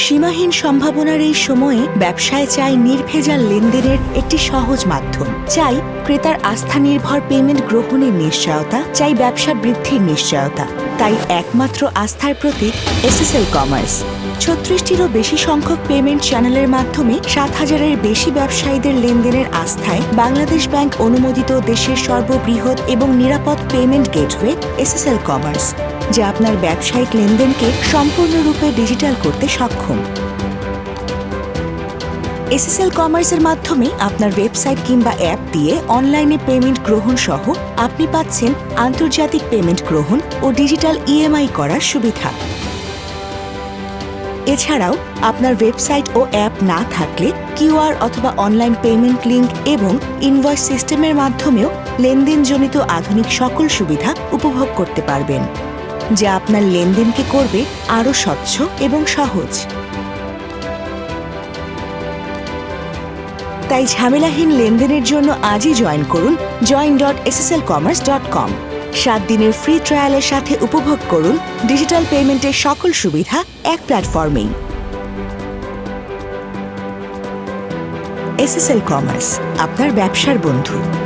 সীমাহীন সম্ভাবনার এই সময়ে ব্যবসায় চাই নির্ভেজাল লেনদেনের একটি সহজ মাধ্যম। চাই ক্রেতার আস্থা নির্ভর পেমেন্ট গ্রহণের নিশ্চয়তা, চাই ব্যবসা বৃদ্ধির নিশ্চয়তা। তাই একমাত্র আস্থার প্রতীক এসএসএল কমার্স। ছত্রিশটিরও বেশি সংখ্যক পেমেন্ট চ্যানেলের মাধ্যমে সাত হাজারের বেশি ব্যবসায়ীদের লেনদেনের আস্থায় বাংলাদেশ ব্যাংক অনুমোদিত দেশের সর্ববৃহৎ এবং নিরাপদ পেমেন্ট গেটওয়ে এসএসএল কমার্স। যা আপনার ব্যবসায়িক লেনদেনকে সম্পূর্ণরূপে ডিজিটাল করতে সক্ষম। এসএসএল কমার্সের মাধ্যমে আপনার ওয়েবসাইট কিংবা অ্যাপ দিয়ে অনলাইনে পেমেন্ট গ্রহণ সহ আপনি পাচ্ছেন আন্তর্জাতিক পেমেন্ট গ্রহণ ও ডিজিটাল ইএমআই করার সুবিধা। এছাড়াও আপনার ওয়েবসাইট ও অ্যাপ না থাকলে কিউআর অথবা অনলাইন পেমেন্ট লিংক এবং ইনভয়েস সিস্টেমের মাধ্যমেও লেনদেনজনিত আধুনিক সকল সুবিধা উপভোগ করতে পারবেন। যা আপনার লেনদেনকে করবে আরও স্বচ্ছ এবং সহজ। তাই ঝামেলাহীন লেনদেনের জন্য আজই জয়েন করুন join dot SSL commerce dot com সাত দিনের ফ্রি ট্রায়ালের সাথে উপভোগ করুন ডিজিটাল পেমেন্টের সকল সুবিধা এক প্ল্যাটফর্মেই এসএসএল কমার্স আপনার ব্যবসার বন্ধু।